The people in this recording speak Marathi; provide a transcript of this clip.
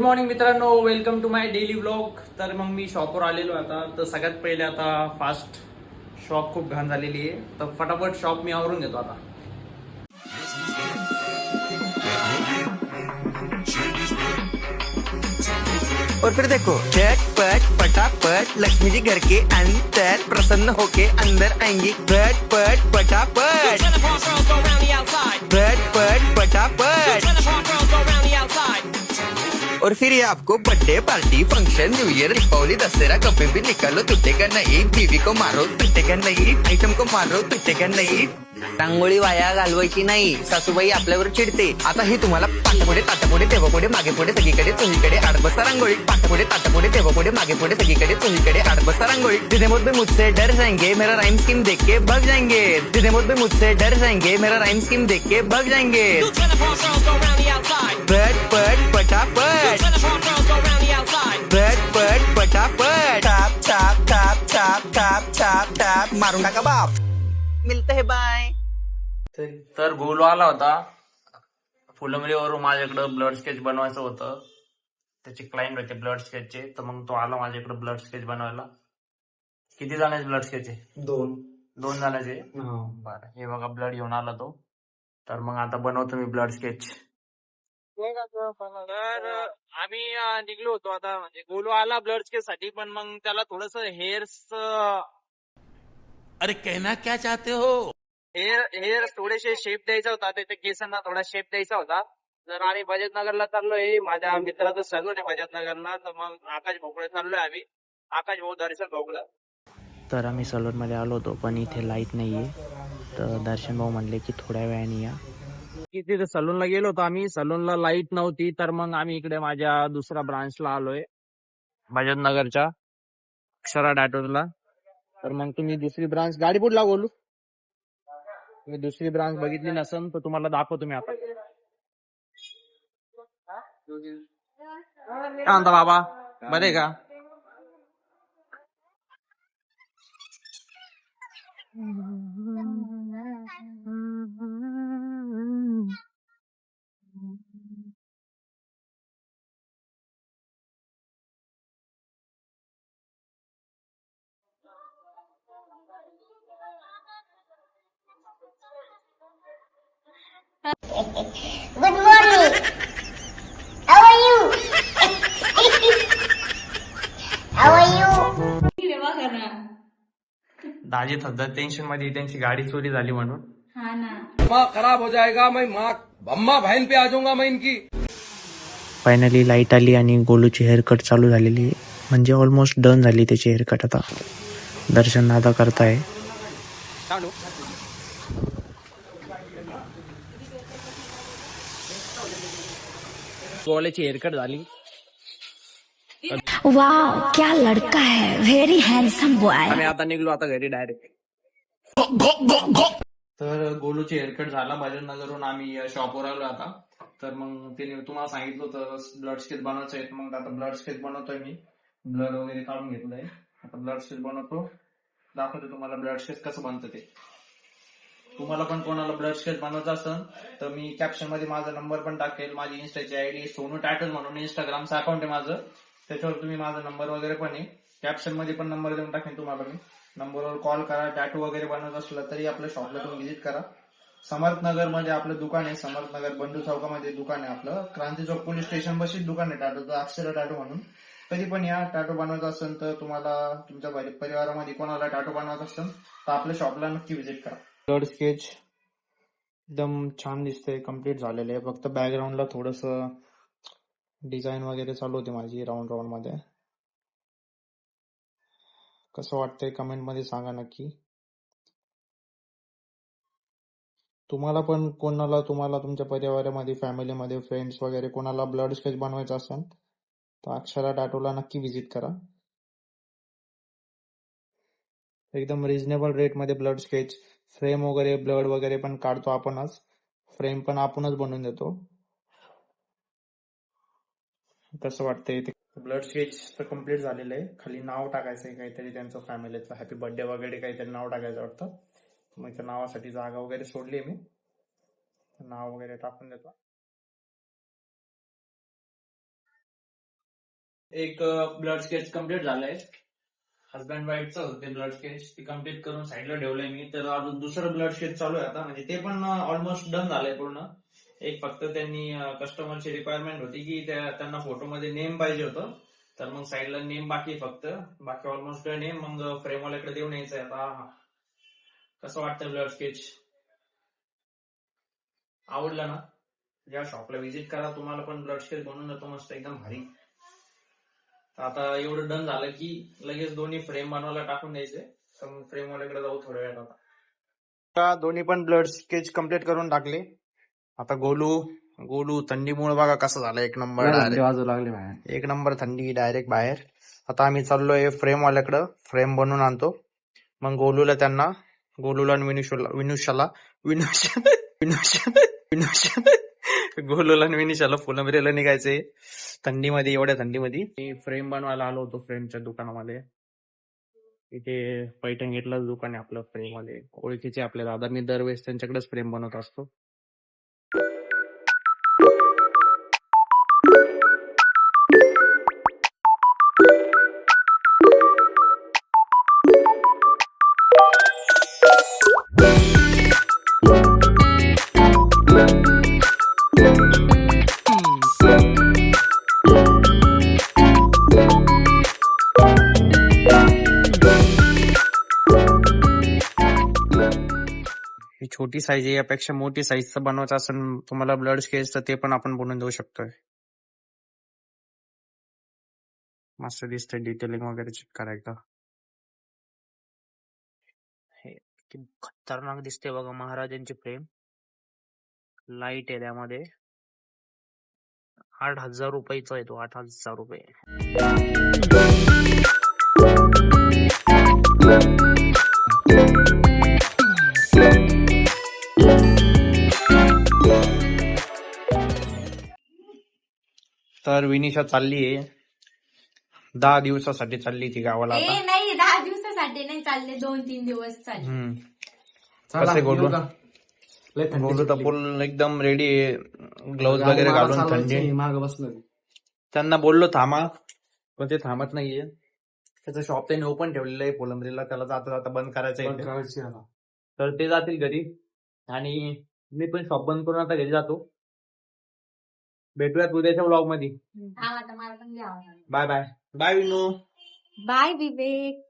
गुड मॉर्निंग मित्रांनो. Welcome to my daily vlog तर मग मी शॉपवर आलेलो आता. तर सगळ्यात पहिले आता फास्ट शॉप खूप घाण झालेली आहे. तर फटाफट शॉप मी आवरून घेतो आता. और फिर देखो झटपट पटापट लक्ष्मी जी घर के अंदर प्रसन्न होके अंदर आएंगी। झटपट पटापट. झटपट पटापट। और फिर ये आपको birthday party function new year Deepavali Dussehra कभी भी निकालो टूटेगा नहीं बीवी को मारो टूटेगा नहीं आइटम को मारो टूटेगा नहीं रांगोळी वाया घालवायची नाही. सासूबाई आपल्यावर चिडते. आता हे तुम्हाला पाठपुढे ताटापुढे तेव्हापुढे मागे पुढे सगळीकडे चोहीकडे आडबसा रांगोळी. पाठपुढे ताटापुढे तेव्हापुढे मागे पुढे सगळीकडे चोहीकडे आडबसा रांगोळी. जिने मुझ भी मुझसे डर जाएंगे मेरा राइम स्कीम देख के भग जाएंगे जिने मुझ भी मुझसे डर जाएंगे मेरा राइम स्कीम देख के भग जाएंगे पट पट पटापट. पट पट पटापट. छाप टाप टाप टाप छाप टाप छाप मारून टाका बाप. मिलते है बाय तर गोलू आला होता. फुलंबरीवरून माझ्याकडं ब्लड स्केच बनवायचं होतं. त्याचे क्लायंट होते ब्लड स्केचचे तर मग तो आला माझ्याकडे ब्लड स्केच बनवायला. किती जणांचे ब्लड स्केच आहे? दोन. दोन जणांचे? बरं. हे बघा ब्लड घेऊन आला तो. तर मग आता बनवतो मी ब्लड स्केच तर आम्ही निघलो होतो आता. म्हणजे गोलू आला ब्लड स्केच साठी पण मग त्याला थोडस हेअर्स अरे कहना क्या चाहते हो? हेअर हेअर थोडेसे शेप द्यायचा होता त्याच्या केसांना थोडा शेप द्यायचा होता. तर आम्ही बजाज नगरला चाललोय माझ्या मित्राचं सलून आहे बजाज नगरला तर मग आकाश भोकळे चाललोय आम्ही. आकाश भाऊ दर्शन भोकळा. तर आम्ही सलूनमध्ये आलो होतो पण इथे लाइट नाही आहे तर दर्शन भाऊ म्हणले की थोड्या वेळाने या. की तिथे सलूनला गेलो होतो आम्ही. सलूनला लाइट नव्हती तर मग आम्ही इकडे माझ्या दुसऱ्या ब्रांचला आलोय. बजाज नगरच्या अक्षरा डॅटोला तर मग तुम्ही दुसरी ब्रांच गाडी पुढला बोलू? तुम्ही दुसरी ब्रांच बघितली नसन तर तुम्हाला दाखवतो मी आता. काय म्हणता बाबा. बरे का? Good morning. How are you? How are you? दाजी सध्या टेन्शनमध्ये आहे, त्यांची गाडी चोरी झाली म्हणून माँ खराब हो जाएगा मैं माँ अम्मा बहन पे आ जाऊंगा मैं इनकी फायनली लाइट आली आणि गोलूची हेअरकट चालू झालेली आहे म्हणजे ऑलमोस्ट डन झाली त्याची हेअरकट आता दर्शन दादा करताय गोल्याची हेअरकट झाली वाह क्या लड़का है। वेरी हैंडसम बॉय आम्ही आता निघलो आता घरी डायरेक्ट तर गोलूची हेअरकट झाला नगरहून आम्ही शॉपवर आलो आता. तर मग त्याने तुम्हाला सांगितलं होतं ब्लड स्केच बनवायचं आहे. मग आता ब्लड स्केच बनवतोय मी. ब्लड वगैरे काढून घेतलंय. आता ब्लड स्केच बनवतो. दाखवतो तुम्हाला ब्लड स्केच कसं बनतं ते. तुम्हाला पण कोणाला ब्लड स्केच बनवायचं असेल तर मी कॅप्शनमध्ये माझा नंबर पण टाकेल माझी इन्स्टाची आयडी सोनू टायटल म्हणून इंस्टाग्रामचं अकाउंट आहे माझं. त्याच्यावर तुम्ही माझा नंबर वगैरे पण आहे. कॅप्शनमध्ये पण नंबर देऊन टाकेन तुम्हाला मी. नंबरवर कॉल करा टॅटू वगैरे बनवत असलं तरी आपल्या शॉपला तुम्ही व्हिजिट करा. समर्थनगरमध्ये आपलं दुकान आहे समर्थनगर बंधू चौकामध्ये दुकान आहे आपलं. क्रांती चौक पोलीस स्टेशन बशीच दुकान आहे टाटूचं अक्षर टाटू म्हणून. कधी पण या टाटू बनवायचं असेल तर तुम्हाला तुमच्या परिवारामध्ये कोणाला टाटू बनवायचं असेल तर आपल्या शॉपला नक्की व्हिजिट करा. ब्लड स्केच एकदम छान दिसते कंप्लीट झालेले आहे. फक्त बॅकग्राऊंडला थोडस डिझाईन वगैरे चालू होती माझी राऊंड राऊंडमध्ये. कसं वाटतंय कमेंटमध्ये सांगा नक्की. तुम्हाला पण कोणाला तुम्हाला तुमच्या परिवारामध्ये फॅमिलीमध्ये फ्रेंड्स वगैरे कोणाला ब्लड स्केच बनवायचं असेल तर अक्षरा टॅटूला नक्की व्हिजिट करा. एकदम रिझनेबल रेटमध्ये ब्लड स्केच फ्रेम वगैरे ब्लड वगैरे पण काढतो आपणच. फ्रेम पण आपणच बनवून देतो. कसं वाटतंय ते? ब्लड स्केच तर कंप्लीट झालेलं आहे. खाली नाव टाकायचं आहे काहीतरी त्यांचं फॅमिलीचं. हॅपी बर्थडे वगैरे काहीतरी नाव टाकायचं वाटतं. मग त्या नावासाठी जागा वगैरे सोडली आहे मी. नाव वगैरे टाकून देतो. एक ब्लड स्केच कंप्लीट झालंय. हजबंड वाईफचं होतं ते ब्लड स्केच ती कंप्लीट करून साईडला ठेवलंय मी. तर अजून दुसरं ब्लड टेस्ट चालू आहे आता. म्हणजे ते पण ऑलमोस्ट डन झालंय पूर्ण. एक फक्त त्यांनी कस्टमरची रिक्वायरमेंट होती की त्यांना फोटोमध्ये नेम पाहिजे होतं. तर मग साईडला नेम बाकी फक्त. बाकी ऑलमोस्ट नेम मग फ्रेमवाल्याकडे देऊन यायचं आहे आता. कसं वाटतं ब्लड स्केच आवडलं ना? या शॉपला व्हिजिट करा. तुम्हाला पण ब्लड स्केच बनवून देतो. मस्त एकदम भारी. आता एवढं डन झालं की लगेच दोन्ही फ्रेम बनवायला टाकून द्यायचे. तर फ्रेम वाल्याकडे जाऊ थोड्या वेळात आता. आता दोन्ही पण ब्लड स्केच कंप्लीट करून टाकले. आता गोलू गोलू थंडीमुळे बघा कसं झालं. एक नंबर वाजू लागले बाहेर. एक नंबर थंडी डायरेक्ट बाहेर. आता आम्ही चाललोय फ्रेम वाल्याकडं. फ्रेम बनवून आणतो. मग गोलूला त्यांना गोलूला आणि विनुषला विनुषाला विनुष विनुष विनुष गोलूला आणि विनुषाला फुलंबरीला निघायचंय थंडीमध्ये एवढ्या थंडीमध्ये. मी फ्रेम बनवायला आलो होतो फ्रेमच्या दुकानामध्ये. इथे पैठण घेतलं दुकान आहे आपलं फ्रेममध्ये ओळखीचे आपले दादा. मी दरवेळेस त्यांच्याकडेच फ्रेम बनवत असतो. छोटी साईज आहे यापेक्षा मोठी साईजचं बनवायचं असेल तुम्हाला ब्लड स्केच तर ते पण आपण बनवून देऊ शकतोय. मस्त दिसतंय डिटेलिंग वगैरे चेक करायचं. हे किती खतरनाक दिसते बघा महाराजांची फ्रेम लाइट आहे त्यामध्ये. आठ हजार रुपयाचा आहे तो आठ हजार रुपये. तर विनिशा चालली आहे दहा दिवसासाठी चालली ती गावाला आता. ए नाही दहा दिवसासाठी नाही चालले दोन तीन दिवस चालले. हम्म. कसे गोलू गोलू तर फुल एकदम रेडी ग्लोव्ह वगैरे घालून थंडी. माग बसलं त्यांना बोललो थांबा. पण ते थांबत नाहीये. त्याचं शॉप त्यांनी ओपन ठेवलेलं आहे पोलंबरीला त्याला जाता जाता बंद करायचं आहे तर ते जातील घरी. आणि मी पण शॉप बंद करून आता घरी जातो. भेटूयात उद्याच्या ब्लॉगमध्ये थांब आता मला पण घ्यावं bye bye bye Vinu bye Vivek